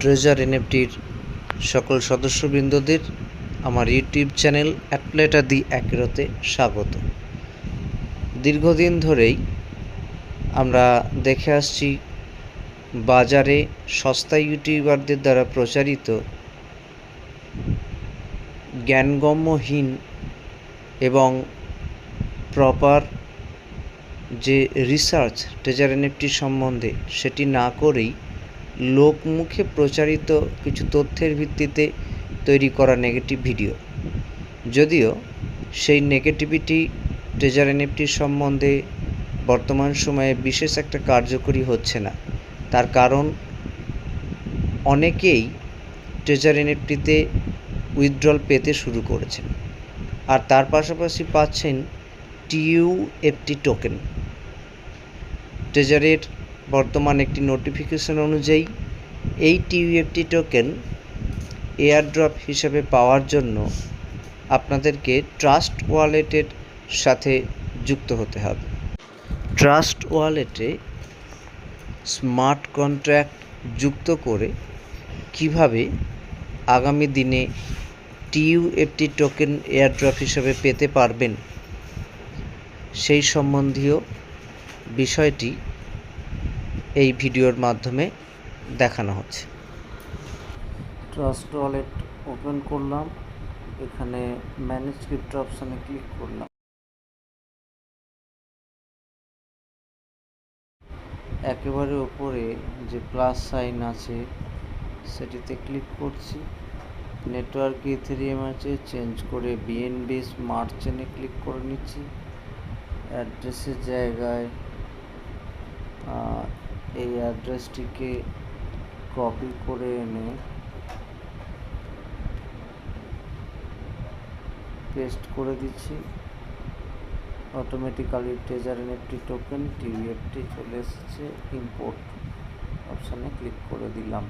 Treasure এনএফটির সকল সদস্যবৃন্দদের আমার YouTube channel অ্যাটলেটা দি অ্যাকিরোতে স্বাগত। দীর্ঘদিন ধরেই আমরা দেখে আসছি বাজারে সস্তা ইউটিউবারদের দ্বারা প্রচারিত জ্ঞানগম্যহীন এবং প্রপার যে রিসার্চ ট্রেজার এনএফটি সম্বন্ধে সেটি না করেই লোকমুখে প্রচারিত কিছু তথ্যের ভিত্তিতে তৈরি করা নেগেটিভ ভিডিও যদিও সেই নেগেটিভিটি ট্রেজার এনএফটির সম্বন্ধে বর্তমান সময়ে বিশেষ একটা কার্যকরী হচ্ছে না। তার কারণ, অনেকেই ট্রেজার এনএফটিতে উইথড্রল পেতে শুরু করেছেন আর তার পাশাপাশি পাচ্ছেন টিইউএফটি টোকেন ট্রেজারের বর্তমান একটি নোটিফিকেশন অনুযায়ী, এই টিইউএফটি টোকেন এয়ারড্রপ হিসেবে পাওয়ার জন্য আপনাদেরকে ট্রাস্ট ওয়ালেটের সাথে যুক্ত হতে হবে। ট্রাস্ট ওয়ালেটে স্মার্ট কন্ট্র্যাক্ট যুক্ত করে কীভাবে আগামী দিনে টিইউএফটি টোকেন এয়ারড্রপ হিসেবে পেতে পারবেন, সেই সম্বন্ধীয় বিষয়টি এই ভিডিওর মাধ্যমে দেখানো হচ্ছে। ট্রাস্ট ওয়ালেট ওপেন করলাম। এখানে ম্যানেজ ক্রিপ্টো অপশানে ক্লিক করলাম। একেবারে ওপরে যে প্লাস সাইন আছে, সেটিতে ক্লিক করছি। নেটওয়ার্ক ইথেরিয়াম আছে চেঞ্জ করে বিএনবি স্মার্ট চেনে ক্লিক করে নিচ্ছি। অ্যাড্রেসের জায়গায় এই অ্যাড্রেসটিকে কপি করে এনে পেস্ট করে দিচ্ছি। Automatically treasure NFT token TVFT চলে এসেছে। ইম্পোর্ট অপশানে ক্লিক করে দিলাম।